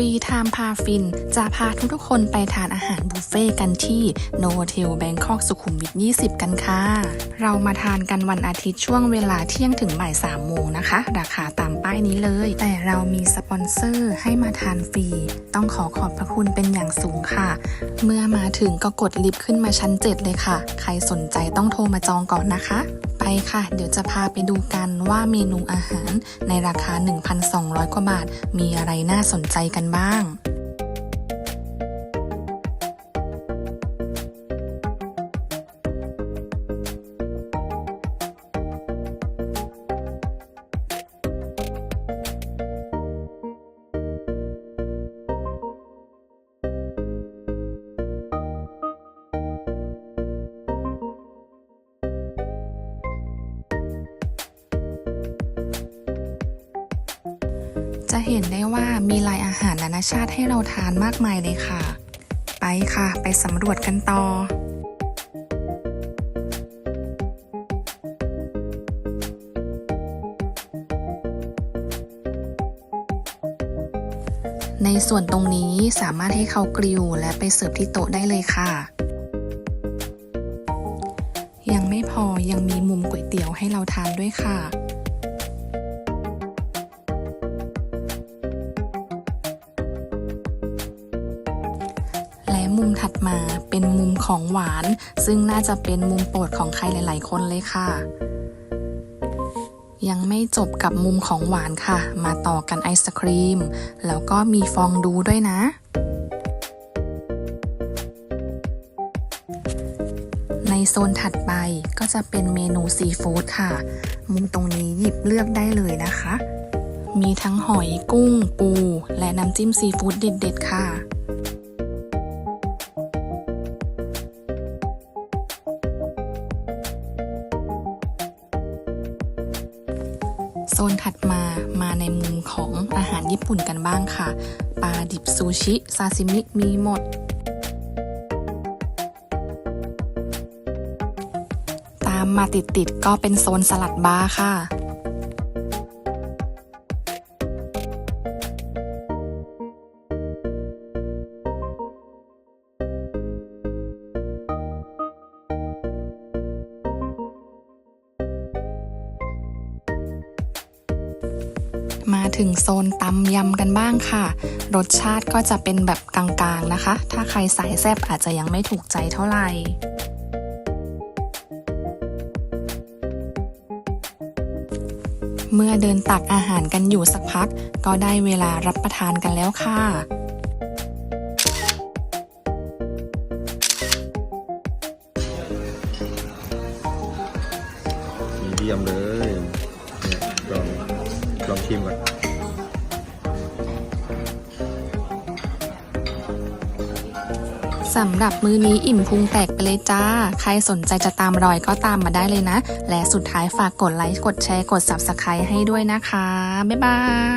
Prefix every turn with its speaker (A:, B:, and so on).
A: รีไทม์พาฟิน จะพาทุกๆคนไปทานอาหารบุฟเฟ่ต์กันที่โนเทลแบงคอกสุขุมวิท 20 กันค่ะ เรามาทานกันวันอาทิตย์ช่วงเวลาเที่ยงถึงบ่าย3โมงนะคะ ราคาตามป้ายนี้เลย แต่เรามีสปอนเซอร์ให้มาทานฟรี ต้องขอขอบพระคุณเป็นอย่างสูงค่ะ เมื่อมาถึงก็กดลิฟต์ขึ้นมาชั้น 7 เลยค่ะ ใครสนใจต้องโทรมาจองก่อนนะคะไปค่ะ เดี๋ยวจะพาไปดูกันว่าเมนูอาหารในราคา 1,200 กว่าบาท มีอะไรน่าสนใจกันบ้าง จะเห็นได้ว่ามีรายอาหารนานาชาติให้เราทานมากมายเลยค่ะ ไปค่ะ ไปสำรวจกันต่อ ในส่วนตรงนี้สามารถให้เขากริลและไปเสิร์ฟที่โต๊ะได้เลยค่ะ ยังไม่พอยังมีมุมก๋วยเตี๋ยวให้เราทานด้วยค่ะ มุมถัดมาเป็นมุมของหวาน ซึ่งน่าจะเป็นมุมโปรดของใครหลาย ๆ คนเลยค่ะ ยังไม่จบกับมุมของหวานค่ะ มาต่อกันไอศครีม แล้วก็มีฟองดูด้วยนะในโซนถัดไปก็จะเป็นเมนูซีฟู้ดค่ะ มุมตรงนี้หยิบเลือกได้เลยนะคะ มีทั้งหอยกุ้งปู และน้ำจิ้มซีฟู้ดเด็ดๆค่ะ ซนถัดมามาในมุมของอาหารญี่ปุ่นกันบ้างค่ะ ปลาดิบซูชิซาซิมิมีหมด ตามมาติดๆก็เป็นโซนสลัดบาร์ค่ะ ถึงโซนตำยำกันบ้างค่ะ รสชาติก็จะเป็นแบบกลางๆนะคะ ถ้าใครสายแซบอาจจะยังไม่ถูกใจเท่าไหร่เมื่อเดินตักอาหารกันอยู่สักพัก ก็ได้เวลารับประทานกันแล้วค่ะ
B: มีเดียมเลยเนี่ยลอง ลองชิมก่อน
A: สำหรับมื้อนี้อิ่มพุงแตกไปเลยจ้า ใครสนใจจะตามรอยก็ตามมาได้เลยนะ และสุดท้ายฝากกดไลค์ กดแชร์ กด Subscribe ให้ด้วยนะคะ บ๊ายบาย